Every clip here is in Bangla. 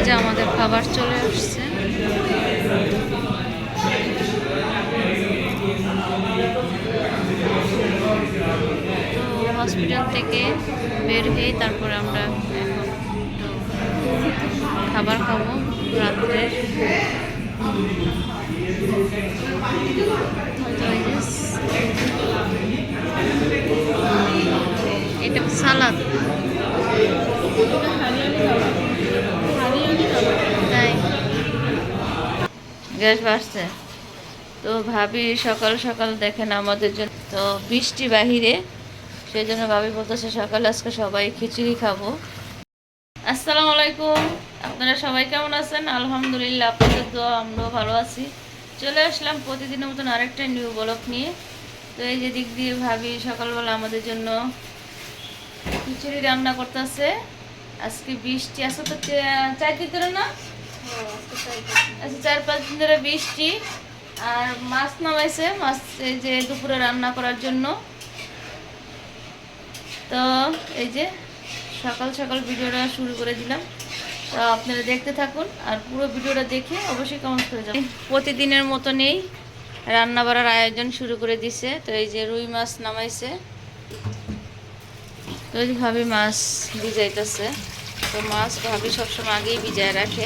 এই যে আমাদের খাবার চলে আসছে। তো হসপিটাল থেকে বের হয়ে তারপরে আমরা এখন খাবার খাব রাত্রে। এটা সালাদ। গ্যাস বাড়ছে। তো ভাবি সকাল সকাল দেখেন আমাদের জন্য তো বৃষ্টি বাহিরে সেই জন্য ভাবি বলতেছে সকালে আজকে সবাই খিচুড়ি খাব। আসসালামু আলাইকুম। আপনারা সবাই কেমন আছেন? আলহামদুলিল্লাহ, আপনাদের তো আমরাও ভালো আছি। চলে আসলাম প্রতিদিনের মতন আরেকটা নিউ ব্লক নিয়ে। তো এই যে দিক দিয়ে ভাবি সকালবেলা আমাদের জন্য খিচুড়ি রান্না করতেছে। আজকে বৃষ্টি আসলে তো চার দিন ধরে না? আচ্ছা চার পাঁচ দিন ধরে বৃষ্টি। আর মাছ নামাইছে মাছ এই যে দুপুরে রান্না করার জন্য। তো এই যে সকাল সকাল ভিডিওটা শুরু করে দিলাম। তো আপনারা দেখতে থাকুন আর পুরো ভিডিওটা দেখে অবশ্যই কমেন্ট করে যাবেন। প্রতিদিনের মতনই রান্না বাড়ার আয়োজন শুরু করে দিছে। তো এই যে রুই মাছ নামাইছে। তো ভাবি মাছ ভিজাইতেছে। তো মাছ ভাবি সবসময় আগেই ভিজায় রাখে।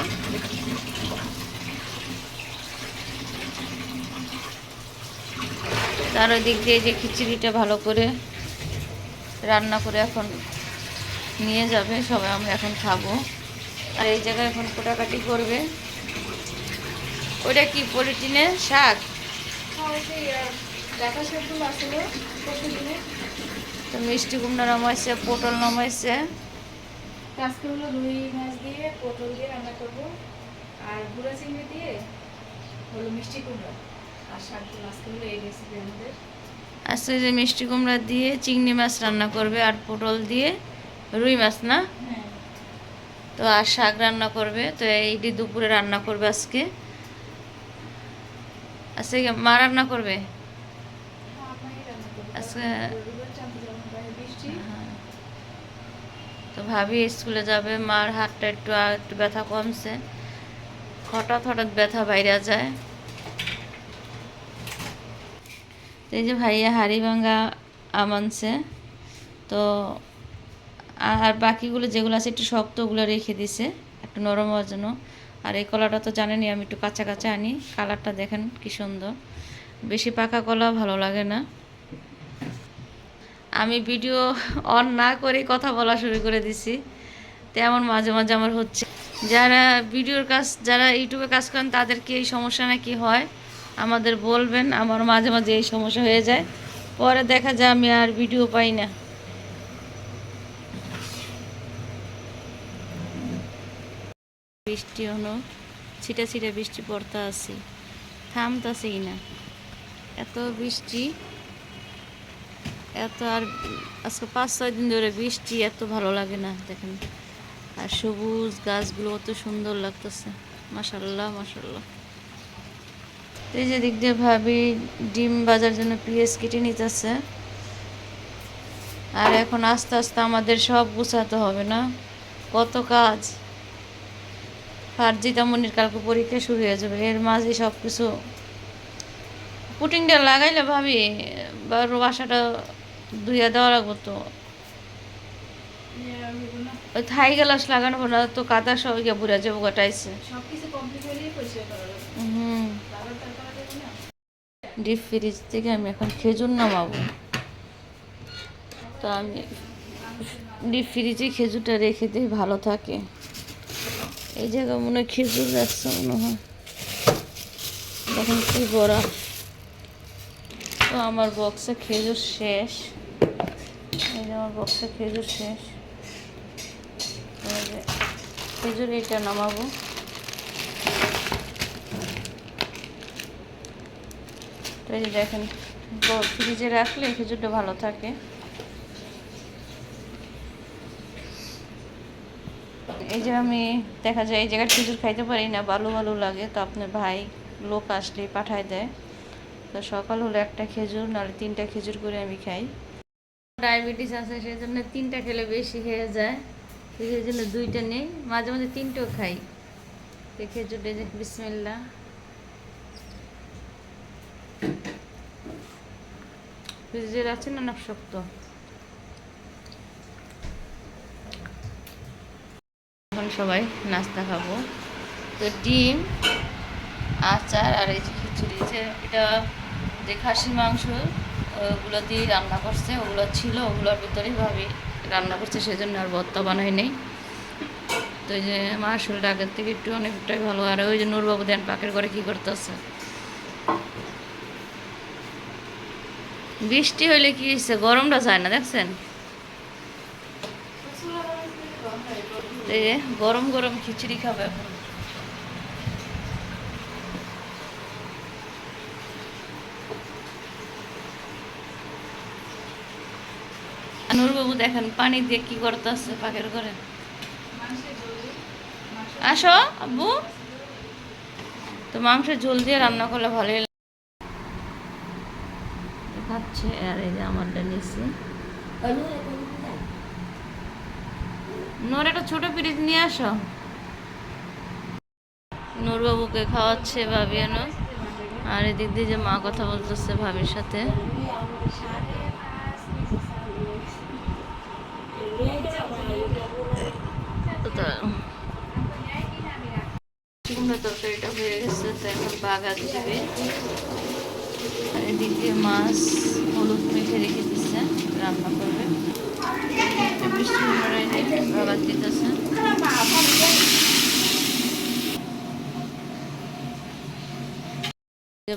তার দিক দিয়ে যে খিচুড়িটা ভালো করে রান্না করে এখন নিয়ে যাবে, সবাই আমরা এখন খাব। আর এই জায়গায় এখন কোটাকাটি করবে। ওইটা কি পলিটিনের শাক? তো মিষ্টি কুমড়া নামাইছে পটল নামাইছে। আজকে হলো রুই মাছ দিয়ে পটল দিয়ে রান্না করব। আর গুঁড়া চিংড়ি দিয়ে হলো মিষ্টি কুমড়া। আর শাকগুলো আজকে হলো এই রেসিপি আমাদের। আজকে যে মিষ্টি কুমড়া দিয়ে চিংড়ি মাছ রান্না করবে আর পটল দিয়ে রুই মাছ না? হ্যাঁ। তো আর শাক রান্না করবে তো এইটি দুপুরে রান্না করবে আজকে। আজকে মা রান্না করবে? রান্না করব। আজকে রবিবার চাঁদে যেমন বাইরে বৃষ্টি হ্যাঁ। তো ভাবি স্কুলে যাবে, মার হাতটা একটু একটু ব্যথা কমছে। হঠাৎ হঠাৎ ব্যথা বাইরে যায়। এই যে ভাইয়া হাড়ি ভাঙ্গা আম আনছে, তো আর বাকিগুলো যেগুলো আছে একটু শক্ত ওগুলো রেখে দিছে, একটু নরম হওয়ার জন্য। আর এই কলাটা তো জানেনই, আমি একটু কাঁচা কাঁচা আনি। কালারটা দেখেন কি সুন্দর। বেশি পাকা কলা ভালো লাগে না। আমি ভিডিও অন না করে কথা বলা শুরু করে দিছি। তেমন মাঝে মাঝে আমার হচ্ছে। যারা ভিডিওর কাজ, যারা ইউটিউবে কাজ করেন, তাদেরকে এই সমস্যা নাকি হয়? আমাদের বলবেন, আমার মাঝে মাঝে এই সমস্যা হয়ে যায়। পরে দেখা যায় আমি আর ভিডিও পাই না। বৃষ্টি হলো, ছিটা ছিটা বৃষ্টি পড়তে আছি থামতাছেই না। এত বৃষ্টি। এত আর আজকে পাঁচ, ছয় দিন ধরে বৃষ্টি, এত ভালো লাগে না, দেখেন। আর সবুজ গাছগুলো অত সুন্দর লাগতেছে। মাসাল্লাহ মাসাল্লাহ এই যে দিক দিয়ে ভাবি ডিম বাজার জন্য পিঁয়াজ কেটে নিতেছে। আর এখন আস্তে আস্তে আমাদের সব গুছাতে হবে না। কত কাজ। ফার্জিতা মনির কালকে পরীক্ষা শুরু হয়ে যাবে, এর মাঝে সব কিছু পুটিংটা লাগাইলে ভাবি বা বাসাটা ধুইয়া দেওয়া লাগবো তো। ওই থাই গ্লাস লাগানো না তো কাদা সব ইয়ে বুড়া যাব গোটাইছে হুম। ডিপ ফ্রিজ থেকে আমি এখন খেজুর নামাবো। তো আমি ডিপ ফ্রিজে খেজুরটা রেখে দিই ভালো থাকে। এই জায়গায় মনে হয় খেজুর রাখছে মনে হয়। দেখেন কি বড়। তো আমার বক্সে খেজুর শেষ। এই যে আমার বক্সে খেজুর শেষ। খেজুর এটা নামাবো। তো এই যে দেখেন ফ্রিজে রাখলে খেজুরটা ভালো থাকে। এই যে আমি, দেখা যায় এই জায়গায় খেজুর খাইতে পারি না, বালু বালু লাগে, তো আপনার ভাই লোক আসলেই পাঠায় দেয়। তো সকাল হলে একটা খেজুর, নাহলে তিনটা খেজুর করে আমি খাই। ডায়াবেটিস আছে সেই জন্য তিনটা খেলে বেশি হয়ে যায়। সেই জন্য দুইটা নেই, মাঝে মাঝে তিনটেও খাই। জুড়ে যে বিসমিল্লা ফ্রিজের আছে না না শক্ত? এখন সবাই নাস্তা খাব। তো ডিম, আচার আর এই যে খিচুড়ি, যে এটা যে খাসির মাংস। ওগুলো দিয়ে রান্না করছে, ওগুলো ছিল, ওগুলোর ভিতরেই ভাবি রান্না করছে, সেজন্য আর ভর্তা বানাই নেই। তো এই যে আমার শরীরটা আগের থেকে একটু অনেকটাই ভালো, আর ওই যে নূরবাবু দেন পাকের ঘরে কী করতেছে? বৃষ্টি হইলে কি হয়েছে গরমটা যায় না, দেখছেন? গরম গরম খিচুড়ি খাবে এখন নূরবাবু দেখেন, পানি দিয়ে কি করতেছে পাকের ঘরে? আসো, আব্বু। তো মাংসের ঝোল দিয়ে রান্না করলে ভালোই লাগে। খাচ্ছে, আর এই যে আমারটা নিচ্ছি নোর, একটা ছোট পিরিচ নিয়ে আসো। নূরবাবুকে খাওয়াচ্ছে ভাবি এনো। আর এদিক দিয়ে যে মা কথা বলতেছে ভাবির সাথে তো তা- কুমড়ো তরকারিটা হয়ে গেছে তো এখন বাগার দিবে আর এদিক মাছ হলুদ মেখে রেখে দিচ্ছে, রান্না করবে। একটা বৃষ্টি মরাই বাগার দিতেছে যে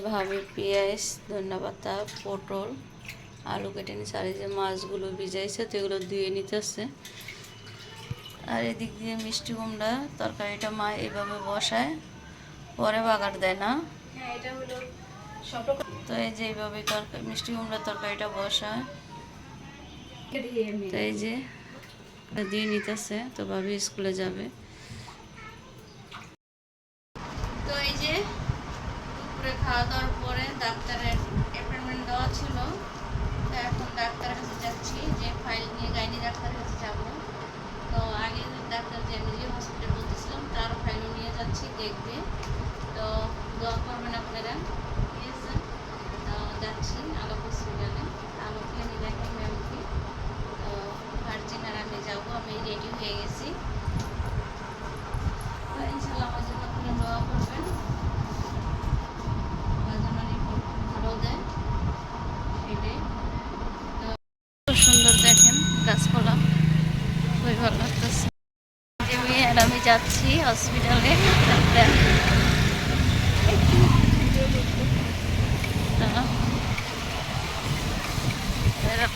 পেঁয়াজ ধন্যপাতা পটল, আলু কেটে নিচ্ছে আর এই যে মাছগুলো ভিজাইছে, তো এগুলো ধুয়ে নিতেছে। আর এদিক দিয়ে মিষ্টি কুমড়া, তরকারিটা মা এভাবে বসায়। পরে বাগার দেয় না। হ্যাঁ তো এই যে এইভাবে তরকারি মিষ্টি কুমড়া তরকারিটা বসায়। তো এই যে দিয়ে নিতেছে তো ভাবি স্কুলে যাবে। তো এই যে দুপুরে খাওয়া দাওয়ার পরে ডাক্তারের অ্যাপয়েন্টমেন্ট দেওয়া ছিল। তো এখন ডাক্তারের কাছে যাচ্ছি যে ফাইল নিয়ে গাইনি ডাক্তারের কাছে যাব। তো আগে ডাক্তার যে আমি যে হসপিটাল বলতেছিলাম তার ফাইলও নিয়ে যাচ্ছি দেখবে। তো দোয়া করবেন আপনারা। ঠিক আছে? তো যাচ্ছি আলোক হসপিটালে আলোকে দেখাই ম্যামকে তো ভার্জিন আর আমি যাব। আমি রেডি হয়ে গেছি। ইনশাল্লাহ আমার জন্য আপনারা দোয়া করবেন। আমার জন্য ভালো দেয়। এটাই। তো সুন্দর দেখেন গাছপালা। খুবই ভালো লাগতেছে। আমি আর আমি যাচ্ছি হসপিটালে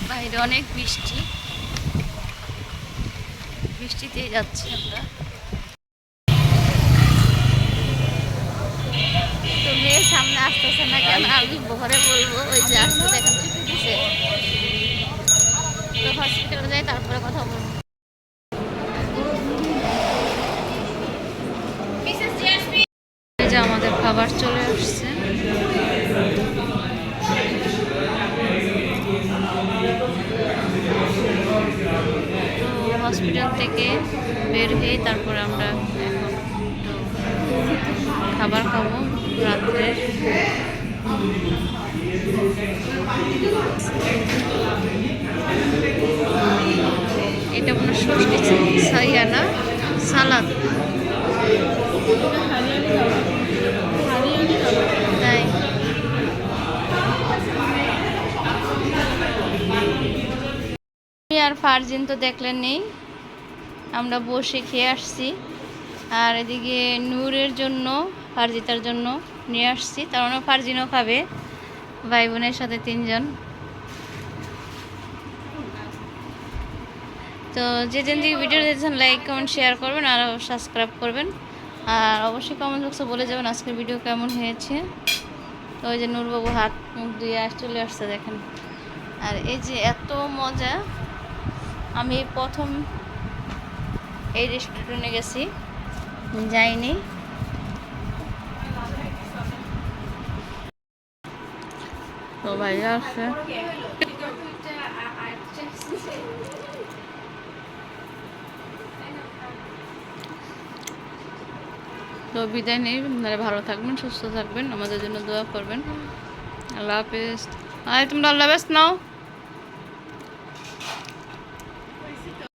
বাইরে অনেক বৃষ্টি। বৃষ্টিতেই যাচ্ছি আমরা। তো মেয়ে সামনে আসতেছে না কেন? আমি ঘরে বলব, ওই যে আসতে হসপিটালে যাই, তারপরে কথা বলব এই যে আমাদের খাবার চলে আসছে তো হসপিটাল থেকে বের হয়ে তারপরে আমরা এখন খাবার খাব রাত্রে। এটা কোনো ষষ্ঠী সাইয়া না সালাদ আর ফারজিন তো দেখলেন নেই। আমরা বসে খেয়ে আসছি। আর এদিকে নূরের জন্য, ফারজিতার জন্য নিয়ে আসছি। তার মানে ফারজিনও খাবে, ভাই বোনের সাথে তিনজন। তো যে যেন দিকে ভিডিও দেখছেন লাইক কমেন্ট শেয়ার করবেন আর সাবস্ক্রাইব করবেন। আর অবশ্যই কমেন্ট বক্সে বলে যাবেন আজকের ভিডিও কেমন হয়েছে। তো ওই যে নূরবাবু হাত, মুখ ধুয়ে আস চলে আসছে দেখেন। আর এই যে এত মজা, আমি প্রথম এই রেস্টুরেন্টে গেছি। যাইনি। তো ভাইয়া আসছে। তো বিদায় নেই, আপনারা ভালো থাকবেন, সুস্থ থাকবেন, আমাদের জন্য দোয়া করবেন। আল্লাহ হাফেজ। আয়, তোমরা আল্লাহ হাফেজ নাও।